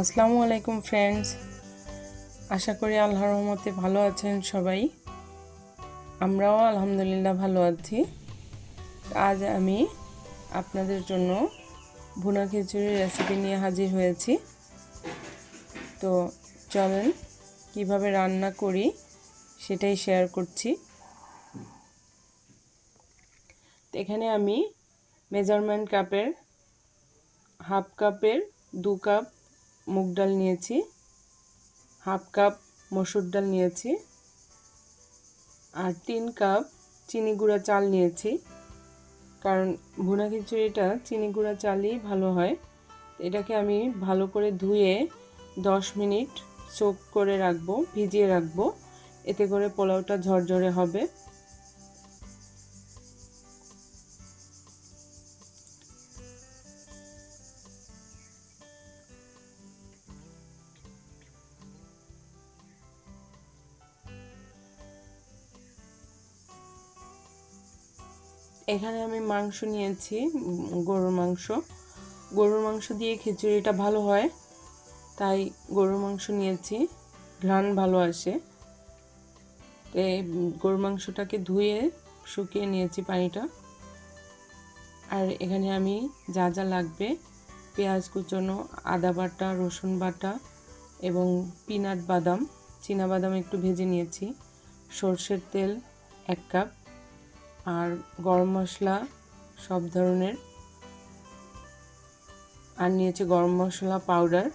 আসসালামু আলাইকুম ফ্রেন্ডস আশা করি আল্লাহর রহমতে ভালো আছেন সবাই। আমরাও আলহামদুলিল্লাহ ভালো আছি। আজ আমি আপনাদের জন্য ভুনা খিচুড়ির রেসিপি নিয়ে হাজির হয়েছি। তো চলেন কীভাবে রান্না করি সেটাই শেয়ার করছি। এখানে আমি মেজারমেন্ট কাপের হাফ কাপের দু কাপ মুগ ডাল নিয়েছি, হাফ কাপ মসুর ডাল নিয়েছি আর তিন কাপ চিনি গুঁড়া চাল নিয়েছি। কারণ ভুনা খিচুড়িটা চিনি গুঁড়া চালই ভালো হয়। এটাকে আমি ভালো করে ধুয়ে দশ মিনিট সোক করে রাখব, ভিজিয়ে রাখব। এতে করে পোলাওটা ঝরঝরে হবে। এখানে আমি মাংস নিয়েছি গরুর মাংস। গরুর মাংস দিয়ে খিচুড়িটা ভালো হয়, তাই গরুর মাংস নিয়েছি। ঘ্রাণ ভালো আসে। তো গরুর মাংসটাকে ধুয়ে শুকিয়ে নিয়েছি পানিটা। আর এখানে আমি যা যা লাগবে, পেঁয়াজ কুচনো, আদা বাটা, রসুন বাটা এবং পিনাট বাদাম বাদাম একটু ভেজে নিয়েছি। সর্ষের তেল এক কাপ। আর গরম মশলা সব ধরনের। আর নিয়েছে গরম মশলা পাউডার,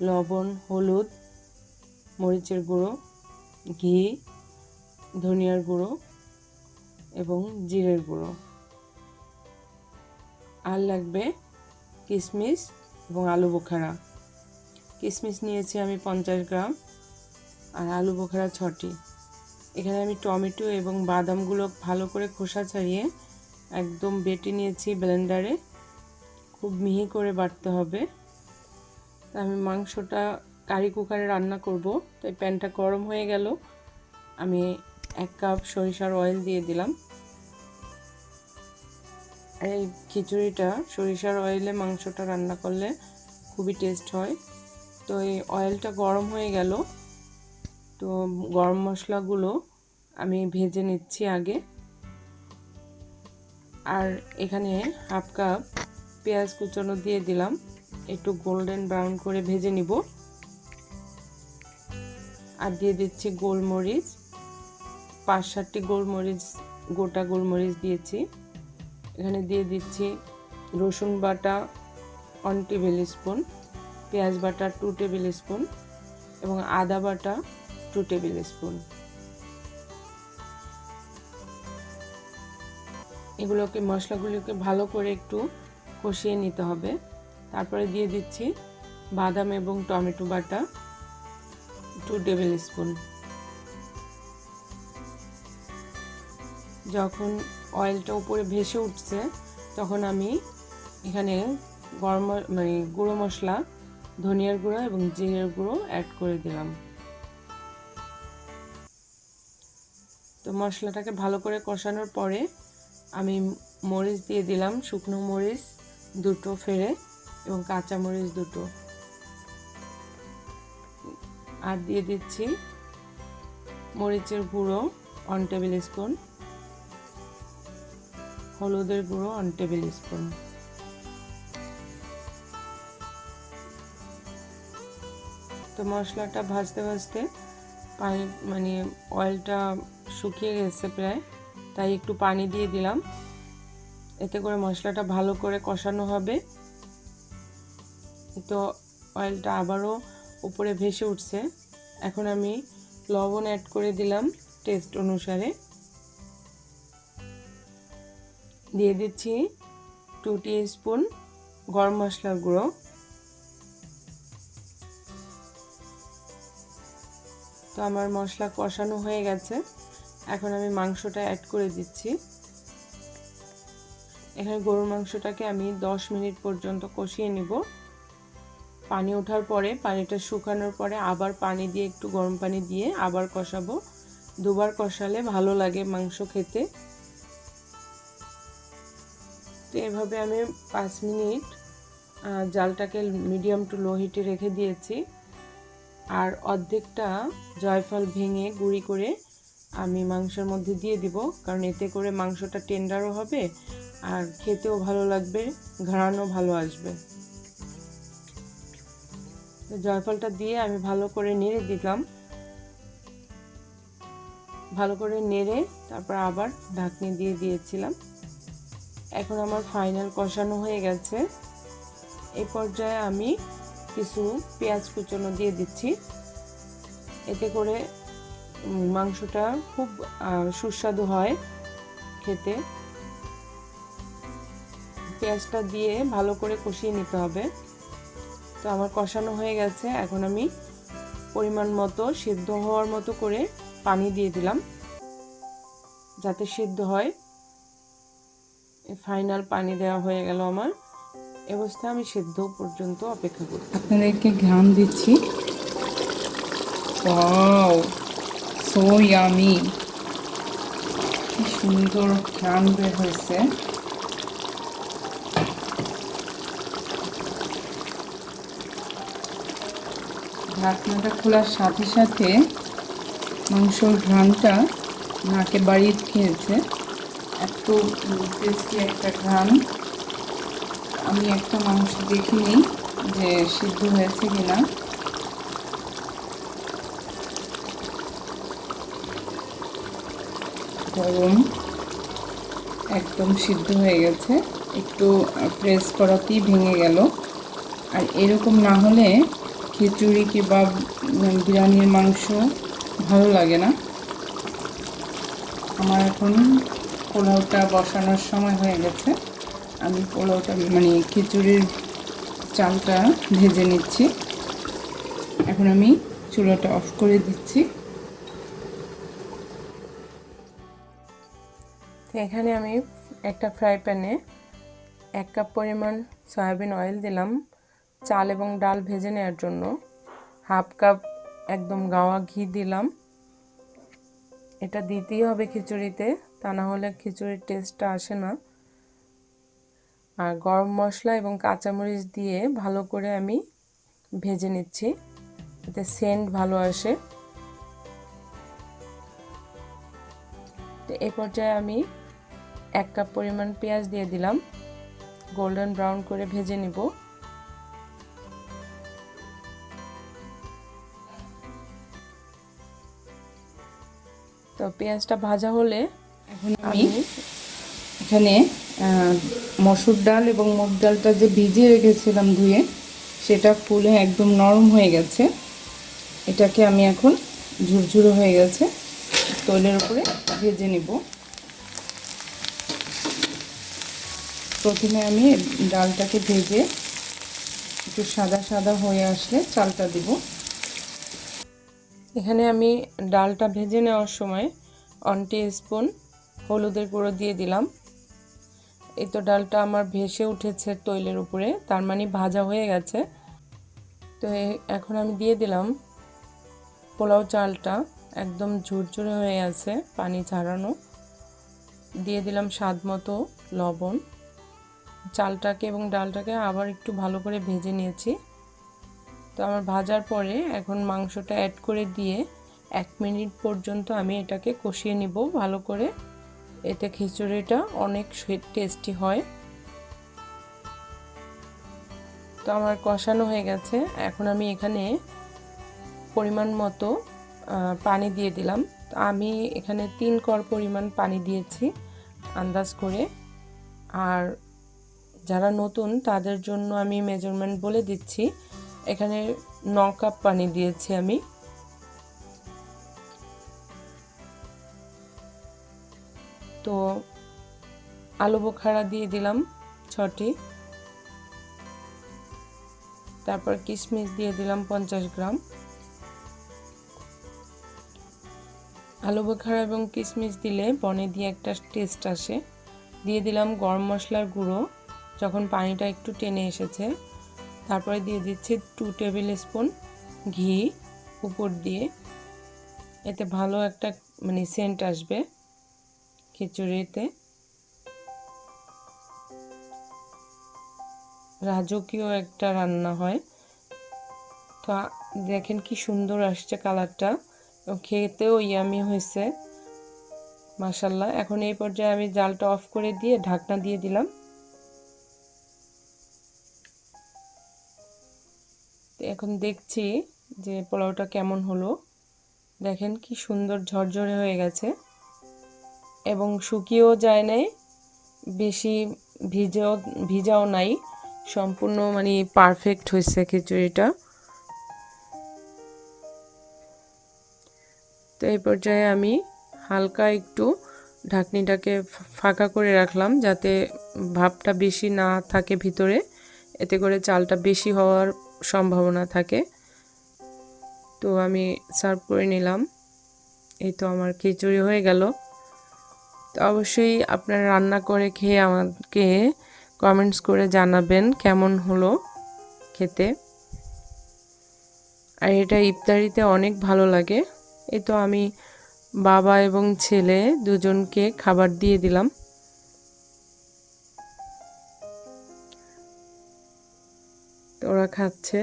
লবণ, হলুদ, মরিচের গুঁড়ো, ঘি, ধনিয়ার গুঁড়ো এবং জিরের গুঁড়ো। আর লাগবে কিশমিশ এবং আলু বোখারা। কিশমিশ নিয়েছি আমি পঞ্চাশ গ্রাম আর আলু বোখারা ছটি। এখানে আমি টমেটো এবং বাদামগুলো ভালো করে খোসা ছাড়িয়ে একদম বেটে নিয়েছি ব্লেন্ডারে। খুব মিহি করে বাটতে হবে। আমি মাংসটা কারি কুকারে রান্না করব। তাই প্যানটা গরম হয়ে গেল। আমি এক কাপ সরিষার অয়েল দিয়ে দিলাম। আর এই খিচুড়িটা, সরিষার অয়েলে মাংসটা রান্না করলে খুবই টেস্ট হয়। তো এই অয়েলটা গরম হয়ে গেল। তো গরম মশলাগুলো আমি ভেজে নিচ্ছি আগে। আর এখানে হাফ কাপ পেঁয়াজ কুচানো দিয়ে দিলাম। একটু গোল্ডেন ব্রাউন করে ভেজে নিব। আর দিয়ে দিচ্ছি গোলমরিচ। পাঁচ সাতটি গোলমরিচ, গোটা গোলমরিচ দিয়েছি। এখানে দিয়ে দিচ্ছি রসুন বাটা ওয়ান টেবিল স্পুন, পেঁয়াজ বাটা টু টেবিল স্পুন এবং আদা বাটা টু টেবিল স্পুন। এগুলোকে, মশলাগুলোকে ভালো করে একটু কষিয়ে নিতে হবে। তারপরে দিয়ে দিচ্ছি বাদাম এবং টমেটো বাটা টু টেবিল স্পুন। যখন অয়েলটা উপরে ভেসে উঠছে, তখন আমি এখানে গরম মানে গুঁড়ো মশলা, ধনিয়ার গুঁড়ো এবং জিরের গুঁড়ো অ্যাড করে দিলাম। মশলাটাকে ভালো করে কষানোর পরে আমি মরিচ দিয়ে দিলাম, শুকনো মরিচ দুটো ফেরে এবং কাঁচা মরিচ দুটো। আর দিয়ে দিচ্ছি মরিচের গুঁড়ো ওয়ান টেবিল স্পুন হলুদের গুঁড়ো ওয়ান টেবিল স্পুন তো মশলাটা ভাজতে ভাজতে পানি মানে অয়েলটা শুকিয়ে গেছে প্রায়, তাই একটু পানি দিয়ে দিলাম। এতে করে মশলাটা ভালো করে কষানো হবে। তো অয়েলটা আবারও উপরে ভেসে উঠছে। এখন আমি লবণ অ্যাড করে দিলাম টেস্ট অনুসারে। দিয়ে দিচ্ছি টু স্পুন গরম মশলার গুঁড়ো। তো আমার মশলা কষানো হয়ে গেছে। এখন আমি মাংসটা অ্যাড করে দিচ্ছি। এখানে গরুর মাংসটাকে আমি 10 মিনিট পর্যন্ত কষিয়ে নিব। পানি ওঠার পরে, পানিটা শুকানোর পরে আবার পানি দিয়ে একটু গরম পানি দিয়ে আবার কষাবো। দুবার কষালে ভালো লাগে মাংস খেতে। তো এভাবে আমি পাঁচ মিনিট জালটাকে মিডিয়াম টু লো হিটে রেখে দিয়েছি। আর অর্ধেকটা জয়ফল ভেঙে গুঁড়ি করে আমি মাংসের মধ্যে দিয়ে দিব, কারণ এতে করে মাংসটা টেন্ডারও হবে আর খেতেও ভালো লাগবে, ঘ্রাণও ভালো আসবে। জয়ফলটা দিয়ে আমি ভালো করে নেড়ে দিলাম। ভালো করে নেড়ে তারপর আবার ঢাকনি দিয়ে দিয়েছিলাম। এখন আমার ফাইনাল কষানো হয়ে গেছে। এই পর্যায়ে আমি কিছু পেঁয়াজ কুচনো দিয়ে দিচ্ছি। এতে করে মাংসটা খুব সুস্বাদু হয় খেতে। পেঁয়াজটা দিয়ে ভালো করে কষিয়ে নিতে হবে। তো আমার কষানো হয়ে গেছে। এখন আমি পরিমাণ মতো সিদ্ধ হওয়ার মতো করে পানি দিয়ে দিলাম, যাতে সিদ্ধ হয়। ফাইনাল পানি দেওয়া হয়ে গেল আমার। এ অবস্থায় আমি সিদ্ধ পর্যন্ত অপেক্ষা করি আপনাদেরকে ঘ্রাণ দিচ্ছি। ওয়াও! সো ইয়ামি কি সুন্দর ঘ্রাণ বের হয়েছে। ঢাকনাটা খোলার সাথে সাথে মাংসর ঘ্রাণটা নাকে বাড়িয়ে খেয়েছে। এত টেস্টি একটা ঘ্রাণ। আমি একটা মাংস দেখিনি যে সিদ্ধ হয়েছে কিনা। গরম একদম সিদ্ধ হয়ে গেছে। একটু প্রেস করাতেই ভেঙে গেল। আর এরকম না হলে খিচুড়ি কিংবা বিরিয়ানির মাংস ভালো লাগে না। আমার এখন পোলাওটা বসানোর সময় হয়ে গেছে। আমি পোলাওটা মানে খিচুড়ির চালটা ভেজে নিচ্ছি। এখন আমি চুলাটা অফ করে দিচ্ছি। এখানে আমি একটা ফ্রাই প্যানে এক কাপ পরিমাণ সয়াবিন অয়েল দিলাম, চাল এবং ডাল ভেজে নেওয়ার জন্য। হাফ কাপ একদম গাওয়া ঘি দিলাম। এটা দিতেই হবে খিচুড়িতে, তা না হলে খিচুড়ির টেস্টটা আসে না। আর গরম মশলা এবং কাঁচামরিচ দিয়ে ভালো করে আমি ভেজে নিচ্ছি এতে সেন্ট ভালো আসে। তো এই পর্যায়ে আমি এক কাপ পরিমাণ পেঁয়াজ দিয়ে দিলাম। গোল্ডেন ব্রাউন করে ভেজে নিব। তো পেঁয়াজটা ভাজা হলে এখন আমি এখানে মসুর ডাল এবং মুগ ডালটা যে ভিজিয়ে রেখেছিলাম ধুয়ে, সেটা ফুলে একদম নরম হয়ে গেছে। এটাকে আমি এখন ঝুরঝুরো হয়ে গেছে। তৈলের উপরে ভেজে নিব। প্রথমে আমি ডালটাকে ভেজে একটু সাদা সাদা হয়ে আসলে চালটা দিব। এখানে আমি ডালটা ভেজে নেওয়ার সময় ওয়ান স্পুন হলুদের গুঁড়ো দিয়ে দিলাম। এই তো ডালটা আমার ভেসে উঠেছে তৈলের উপরে, তার মানে ভাজা হয়ে গেছে। তো এখন আমি দিয়ে দিলাম পোলাও চালটা, একদম ঝুরঝুরে হয়ে আছে পানি ছাড়ানো দিয়ে দিলাম স্বাদ মতো লবণ। চালটাকে এবং ডালটাকে আবার একটু ভালো করে ভেজে নিয়েছি। তো আমার ভাজার পরে এখন মাংসটা অ্যাড করে দিয়ে এক মিনিট পর্যন্ত আমি এটাকে কষিয়ে নিব ভালো করে। এতে খিচুড়িটা অনেক টেস্টি হয়। তো আমার কষানো হয়ে গেছে। এখন আমি এখানে পরিমাণ মতো পানি দিয়ে দিলাম। আমি এখানে তিন কর পরিমাণ পানি দিয়েছি আন্দাজ করে। আর যারা নতুন, তাদের জন্য আমি মেজারমেন্ট বলে দিচ্ছি। এখানে ন কাপ পানি দিয়েছি আমি। তো আলু বোখারা দিয়ে দিলাম ছটি। তারপর কিশমিশ দিয়ে দিলাম পঞ্চাশ গ্রাম। আলু বোখারা এবং কিশমিশ দিলে বনে দিয়ে একটা টেস্ট আসে। দিয়ে দিলাম গরম মশলার গুঁড়ো। যখন পানিটা একটু টেনে এসেছে, তারপরে দিয়ে দিচ্ছি টু টেবিল স্পুন ঘি উপর দিয়ে। এতে ভালো একটা মানে সেন্ট আসবে খিচুড়িতে। রাজকীয় একটা রান্না হয়। তো দেখেন কি সুন্দর আসছে কালারটা। খেতেও ইয়ামি হয়েছে। মাসাল্লাহ এখন এই পর্যায়ে আমি জালটা অফ করে দিয়ে ঢাকনা দিয়ে দিলাম। এখন দেখছি যে পোলাওটা কেমন হলো। দেখেন কি সুন্দর ঝরঝরে হয়ে গেছে। এবং শুকিয়েও যায় নাই, বেশি ভিজেও, ভিজাও নাই। সম্পূর্ণ মানে পারফেক্ট হয়েছে খিচুড়িটা। তো এই পর্যায়ে আমি হালকা একটু ঢাকনিটাকে ফাঁকা করে রাখলাম যাতে ভাপটা বেশি না থাকে ভিতরে। এতে করে চালটা বেশি হওয়ার সম্ভাবনা থাকে। তো আমি সার্ভ করে নিলাম। এই তো আমার খিচুড়ি হয়ে গেল। তো অবশ্যই আপনারা রান্না করে খেয়ে আমাকে কমেন্টস করে জানাবেন কেমন হলো খেতে। আর এটা ইফতারিতে অনেক ভালো লাগে। এই তো আমি বাবা এবং ছেলে দুজনকে খাবার দিয়ে দিলাম। খাচ্ছে।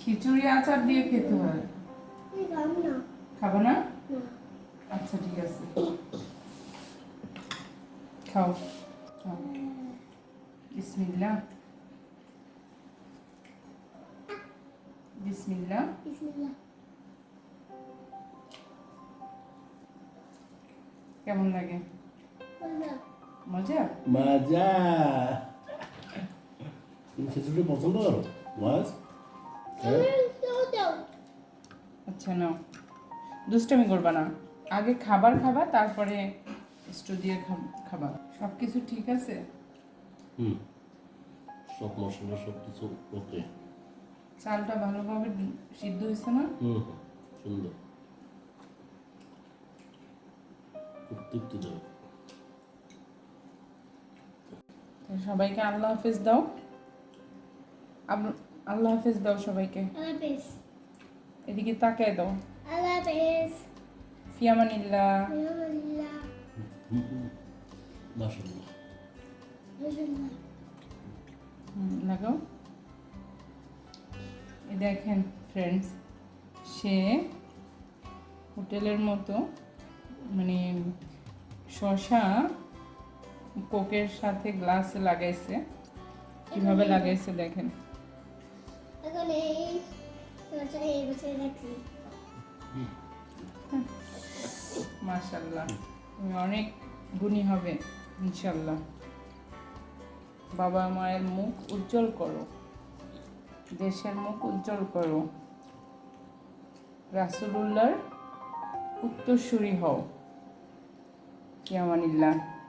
খিচুড়ি আচার দিয়ে খেতে হয়। খাব না? আচ্ছা ঠিক আছে। খাও। খাও। বিসমিল্লাহ কেমন লাগে? মজা? মাজা। তুমি খিচুড়ি পছন্দ করো? মাছ? আচ্ছা নাও। দুষ্টামি করবা না। আগে খাবার খাবা তারপরে স্টু দিয়ে খাবা সব কিছু ঠিক আছে? হুম। সব মশলা সব কিছু ওকে। চালটা ভালোভাবে সিদ্ধ হয়েছে না? হুম সুন্দর। সবাইকে আল্লাহ হাফেজ দাও। আল্লাহ হাফেজ দাও সবাইকে। এদিকে তাকায় দাও। ফিয়ামানিল্লাহ। হুম, লাগাও। দেখেন ফ্রেন্ডস সে হোটেলের মতো মানে শশা কোকের সাথে গ্লাসে লাগাইছে। কীভাবে লাগাইছে দেখেন। মাশাল্লাহ তুমি অনেক গুণী হবে ইনশাল্লাহ বাবা মায়ের মুখ উজ্জ্বল করো। দেশের মুখ উজ্জ্বল করো। রাসুলুল্লাহর উত্তরসূরি হও। কিয়ামানিল্লাহ।